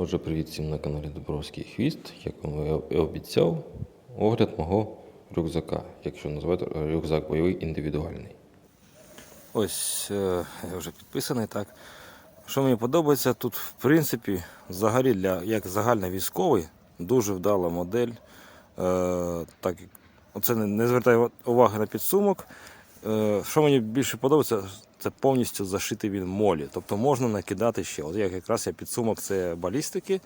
Отже, привіт всім на каналі Дубровський Хвіст. Як вам і обіцяв, огляд мого рюкзака, якщо назвати рюкзак бойовий індивідуальний. Ось е, я вже підписаний так. Що мені подобається, тут, в принципі, взагалі для як загальний військовий, дуже вдала модель. Е, так, оце не, не звертаю уваги на підсумок. Е, що мені більше подобається, це повністю зашитий він молі. Тобто можна накидати ще. От як якраз я підсумок це балістики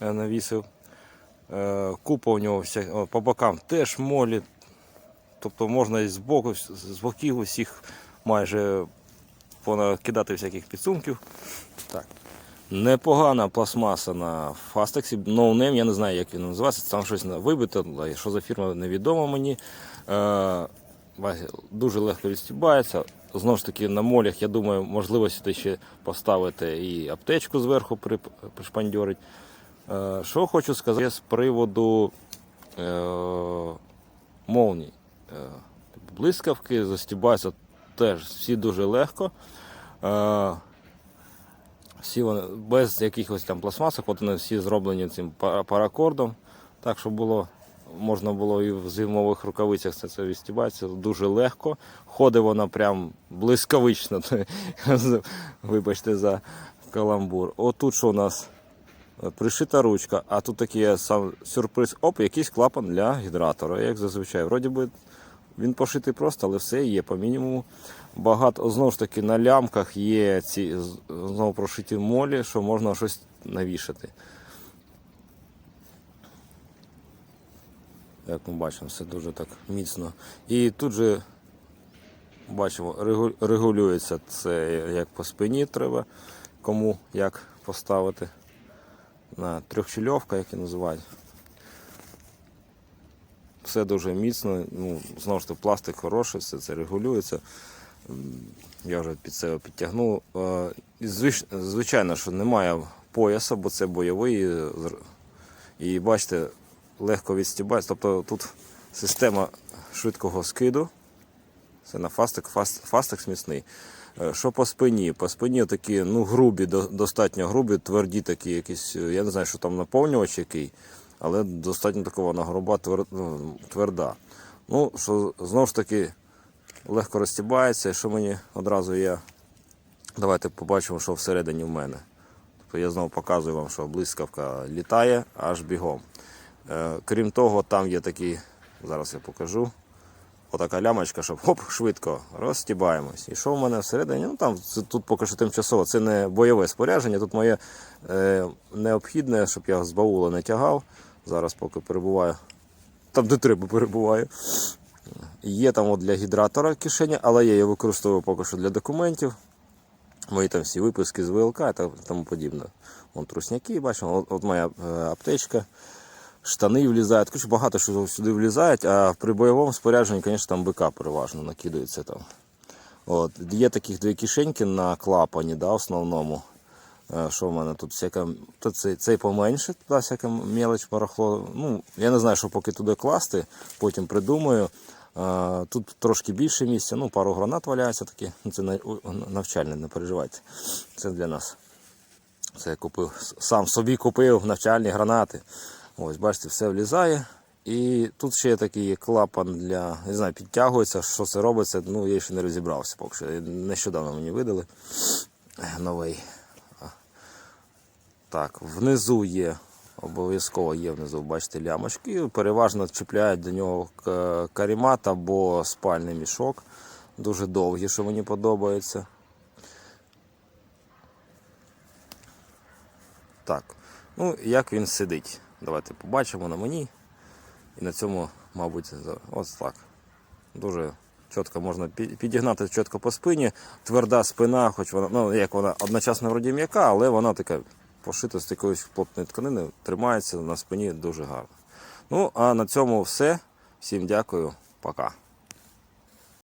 е, навісив. Е, купа у нього вся, по бокам теж молі. Тобто можна і з боку, з боків усіх майже понакидати всяких підсумків. Так. Непогана пластмаса на фастексі. No Name, я не знаю, як він називається. Там щось вибите, що за фірма невідомо мені. Е, дуже легко відстібається. Знову ж таки, на молях, я думаю, можливо сюди ще поставити і аптечку зверху пришпандьорить. Е, що хочу сказати з приводу е, молній. Е, блискавки застібаються теж всі дуже легко. Е, всі вони без якихось там пластмасок, от вони всі зроблені цим пара- паракордом. Так, щоб було, можна було і в зимових рукавицях це, це відстібається дуже легко. Ходить вона прям блискавично. Вибачте за каламбур. Отут що у нас пришита ручка, а тут такий сам сюрприз. Оп, якийсь клапан для гідратора, як зазвичай. Вроді би він пошитий просто, але все є по мінімуму. Багато знову ж таки на лямках є ці знову прошиті молі, що можна щось навішати. Як ми бачимо, все дуже так міцно. І тут же бачимо, регулюється це як по спині треба, кому як поставити. На трьохчільовка, як і називають. Все дуже міцно, ну, знову ж таки, пластик хороший, все це регулюється. Я вже під себе підтягнув. Е, звич- Звичайно, що немає пояса, бо це бойовий. І бачите, легко відстібається. Тобто тут система швидкого скиду. Це на фастик, фаст, фастик міцний. Е, Що по спині? По спині такі ну, грубі, достатньо грубі, тверді такі якісь. е, Я не знаю, що там наповнювач який, але достатньо така вона груба, твер- ну, тверда. Ну, що знову ж таки легко розтібається, що мені одразу є. Давайте побачимо, що всередині в мене. Тобто я знову показую вам, що блискавка літає аж бігом. Е, крім того, там є такий, зараз я покажу. Отака лямочка, щоб хоп, швидко розстібаємось. І що в мене всередині? Ну там тут поки що тимчасово. Це не бойове спорядження, тут моє е, необхідне, щоб я з баула не тягав. Зараз поки перебуваю. Там, де треба, перебуваю. Є там от для гідратора кишеня, але я її використовую поки що для документів. Мої там всі виписки з ВЛК та тому подібне. Вон трусняки, бачимо, от, от моя е, аптечка штани влізають. Короче, багато що сюди влізають, а при бойовому спорядженні, звісно, там БК переважно накидаються там. От. Є таких дві кишеньки на клапані, да, основному. Е, Що в мене тут всяка. То цей, цей поменше, туди всяка мелоч, барахло. Ну, я не знаю, що поки туди класти, потім придумаю. Е, Тут трошки більше місця, ну, пару гранат валяється такі. Ну, Це навчальне, не переживайте. Це для нас. Це я купив, сам собі купив навчальні гранати. Ось, бачите, все влізає. І тут ще є такий клапан для, не знаю, підтягується, що це робиться, ну я ще не розібрався поки що. Нещодавно мені видали новий. Так, внизу є, обов'язково є внизу, бачите, лямочки. Переважно чіпляють до нього карімат або спальний мішок. Дуже довгі, що мені подобається. Так, ну як він сидить. Давайте побачимо на мені. І на цьому, мабуть, ось так. Дуже чітко можна підігнати чітко по спині. Тверда спина, хоч вона, ну як вона одночасно вроді м'яка, але вона така пошита з якоїсь плотної тканини, тримається на спині дуже гарно. Ну, а на цьому все. Всім дякую, пока.